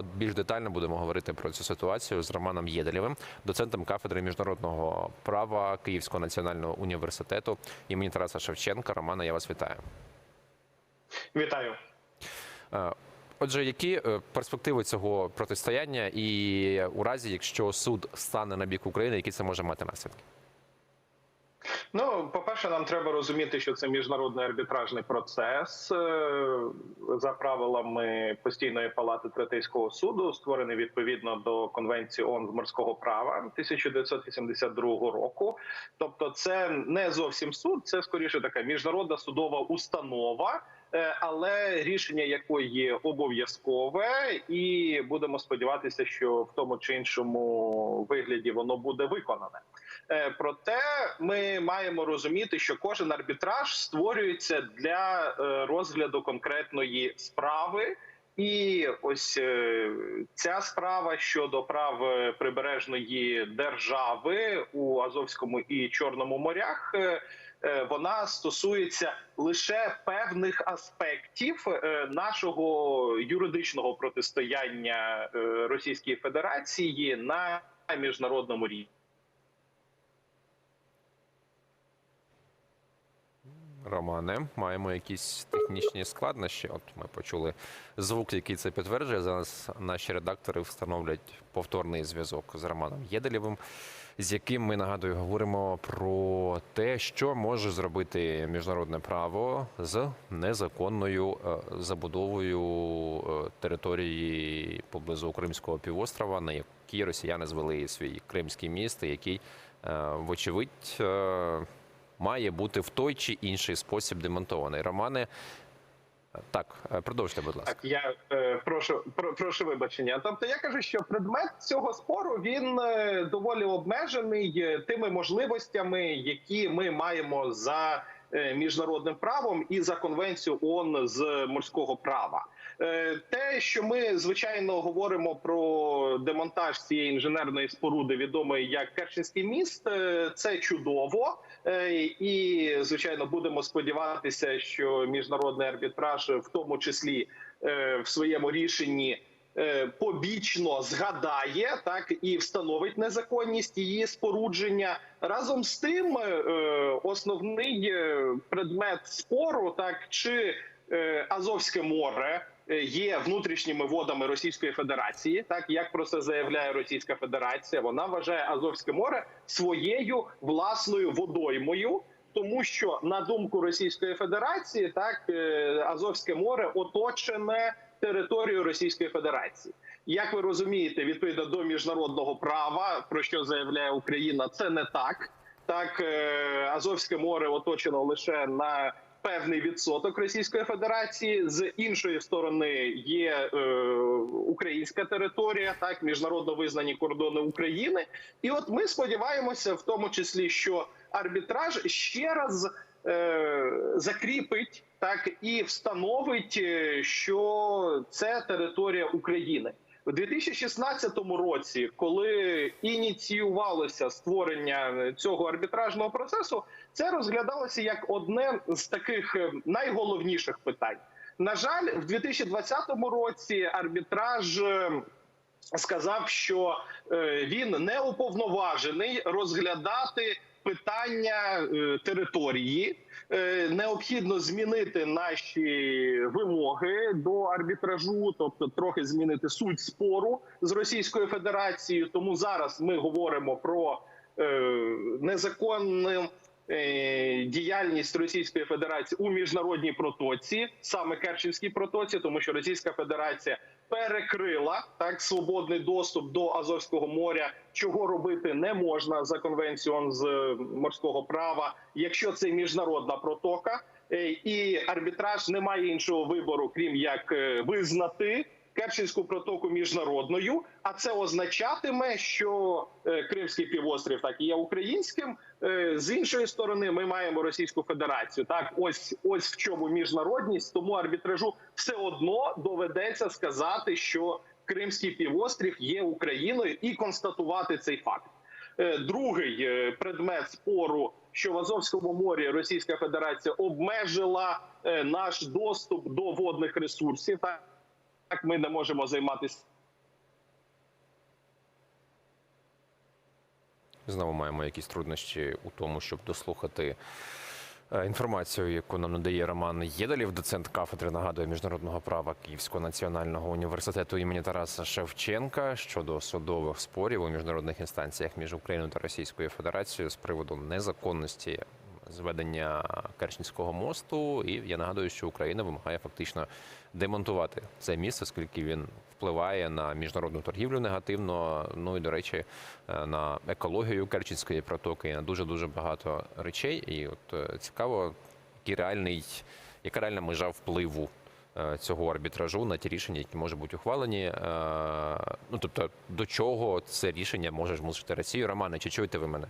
От більш детально будемо говорити про цю ситуацію з Романом Єделєвим, доцентом кафедри міжнародного права Київського національного університету імені Тараса Шевченка. Романа, я вас вітаю. Вітаю. Е, Отже, які е, перспективи цього протистояння, і у разі, якщо суд стане на бік України, які це може мати наслідки? Ну, по-перше, нам треба розуміти, що це міжнародний арбітражний процес е, за правилами постійної палати третейського суду, створений відповідно до конвенції ООН з морського права 1982 року. Тобто, це не зовсім суд, це скоріше така міжнародна судова установа. Е, Але рішення якої обов'язкове, і будемо сподіватися, що в тому чи іншому вигляді воно буде виконане. Е, Проте ми маємо розуміти, що кожен арбітраж створюється для е, розгляду конкретної справи. І ось е, ця справа щодо прав е, прибережної держави у Азовському і Чорному морях. е, Вона стосується лише певних аспектів нашого юридичного протистояння Російської Федерації на міжнародному рівні. Романе, маємо якісь технічні складнощі. От ми почули звук, який це підтверджує. Зараз наші редактори встановлять повторний зв'язок з Романом Єделєвим, з яким ми нагадую говоримо про те, що може зробити міжнародне право з незаконною е, забудовою е, території поблизу Кримського півострова, на якій росіяни звели свій кримський міст, який, е, вочевидь. Має бути в той чи інший спосіб демонтований. Романе, так, е, продовжте, будь ласка. Я е, прошу про, прошу вибачення. Тобто я кажу, що предмет цього спору він е, доволі обмежений е, тими можливостями, які ми маємо за міжнародним правом і за конвенцію ООН з морського права. Е, Те, що ми звичайно говоримо про демонтаж цієї інженерної споруди, відомої як Керченський міст, е, це чудово. Е, І звичайно будемо сподіватися, що міжнародний арбітраж, в тому числі е, в своєму рішенні. Е, Побічно згадає так і встановить незаконність її спорудження. Разом з тим, е, основний е, предмет спору, так чи Азовське море є внутрішніми водами Російської Федерації, так як про це заявляє Російська Федерація, вона вважає Азовське море своєю власною водоймою. Тому що на думку Російської Федерації, так Азовське море оточене територією Російської Федерації. Як ви розумієте, відповідно до міжнародного права, про що заявляє Україна, це не так. Так, е, Азовське море оточено лише на певний відсоток Російської Федерації. З іншої сторони є е, українська територія, так міжнародно визнані кордони України. І от ми сподіваємося, в тому числі, що арбітраж ще раз закріпить так і встановить, е, що це територія України. У 2016 році, коли ініціювалося створення цього арбітражного процесу, це розглядалося як одне з таких е, найголовніших питань. На жаль, в 2020 році арбітраж е, сказав, що е, він не уповноважений розглядати питання е, території. Е, Необхідно змінити наші вимоги до арбітражу, тобто трохи змінити суть спору з Російською Федерацією. Тому зараз ми говоримо про незаконну діяльність Російської Федерації у міжнародній протоці, саме Керченській протоці, тому що Російська Федерація перекрила так свободний доступ до Азовського моря, чого робити не можна за конвенцією з е, морського права, якщо це міжнародна протока, Е, і арбітраж не має іншого вибору, крім як е, визнати. Керченську протоку міжнародною, а це означатиме, що е, Кримський півострів так і є українським. Е, З іншої сторони, ми маємо Російську Федерацію. Так, ось ось в чому міжнародність. Тому арбітражу все одно доведеться сказати, що Кримський півострів є Україною і констатувати цей факт. Е, Другий предмет спору, що в Азовському морі Російська Федерація обмежила наш доступ до водних ресурсів. Так так ми не можемо займатися. Знову маємо якісь труднощі у тому, щоб дослухати. Е, інформацію, яку нам надає Роман Єдалів, доцент кафедри нагадує міжнародного права Київського національного університету імені Тараса Шевченка щодо судових спорів у міжнародних інстанціях між Україною та Російською Федерацією з приводу незаконності зведення Керченського мосту. І я нагадую, що Україна вимагає фактично демонтувати це місце, оскільки він впливає на міжнародну торгівлю негативно. Ну і до речі, е, на екологію Керченської протоки і на дуже дуже багато речей. І от е, цікаво, який реальний, яка реальна межа впливу. е, Цього арбітражу на ті рішення, які можуть бути ухвалені, ну тобто до чого це рішення може змусити Росію? Романе, чи чуєте ви мене?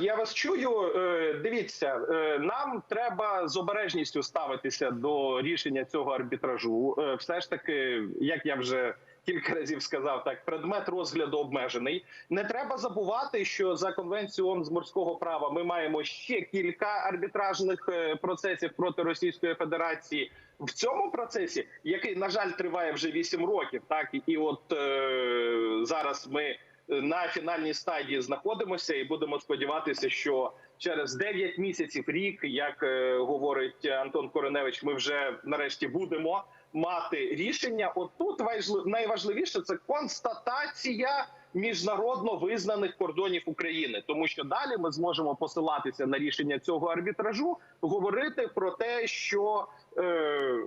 Я вас чую. Е, Дивіться, е, нам треба з обережністю ставитися до рішення цього арбітражу. Е, Все ж таки, як я вже кілька разів сказав, так предмет розгляду обмежений. Не треба забувати, що за конвенцією з морського права ми маємо ще кілька арбітражних процесів проти Російської Федерації. В цьому процесі, який на жаль триває вже 8 років, так і от е, зараз ми на фінальній стадії знаходимося, і будемо сподіватися, що через 9 місяців, рік, як е, говорить Антон Кореневич, ми вже нарешті будемо мати рішення. От тут найважливіше це констатація міжнародно визнаних кордонів України, тому що далі ми зможемо посилатися на рішення цього арбітражу, говорити про те, що е,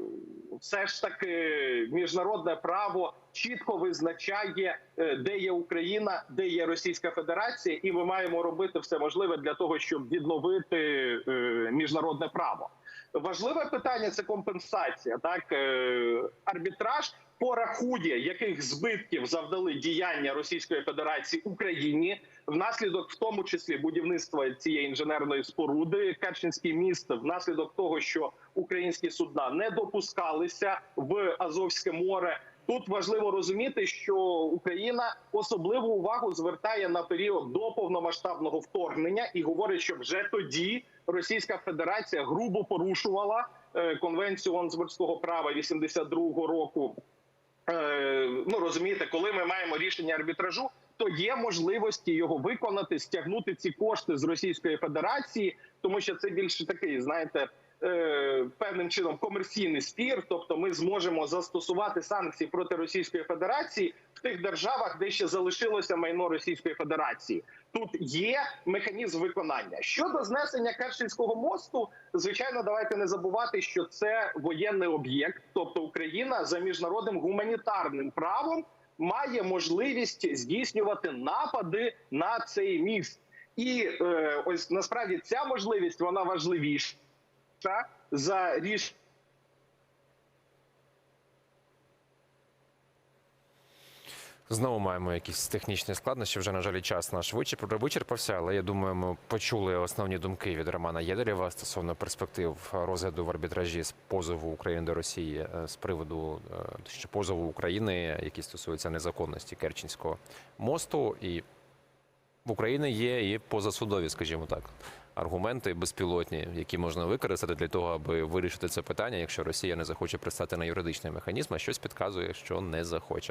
все ж таки міжнародне право чітко визначає, е, де є Україна, де є Російська Федерація, і ми маємо робити все можливе для того, щоб відновити е, міжнародне право. Важливе питання це компенсація. Так Е, арбітраж порахує, яких збитків завдали діяння Російської Федерації Україні внаслідок, в тому числі будівництва цієї інженерної споруди, Керченський міст, внаслідок того, що українські судна не допускалися в Азовське море. Тут важливо розуміти, що Україна особливу увагу звертає на період до повномасштабного вторгнення і говорить, що вже тоді Російська Федерація грубо порушувала е, конвенцію ООН морського права 82-го року. Е, ну розумієте, коли ми маємо рішення арбітражу, то є можливості його виконати, стягнути ці кошти з Російської Федерації, тому що це більше такий, знаєте. Певним чином комерційний спір, тобто ми зможемо застосувати санкції проти Російської Федерації в тих державах, де ще залишилося майно Російської Федерації. Тут є механізм виконання щодо знесення Керченського мосту. Звичайно, давайте не забувати, що це воєнний об'єкт, тобто Україна за міжнародним гуманітарним правом має можливість здійснювати напади на цей міст, і е, ось насправді ця можливість вона важливіша за рішення. Знову маємо якісь технічні складнощі. Вже на жаль, час наш вичерп- вичерпався, але я думаю, ми почули основні думки від Романа Єдарєва стосовно перспектив розгляду в арбітражі з позову України до Росії е, з приводу е, точніше, позову України, який стосується незаконності Керченського мосту. І в Україні є і позасудові, скажімо так, аргументи безпілотні, які можна використати для того, аби вирішити це питання, якщо Росія не захоче пристати на юридичний механізм, а щось підказує, що не захоче.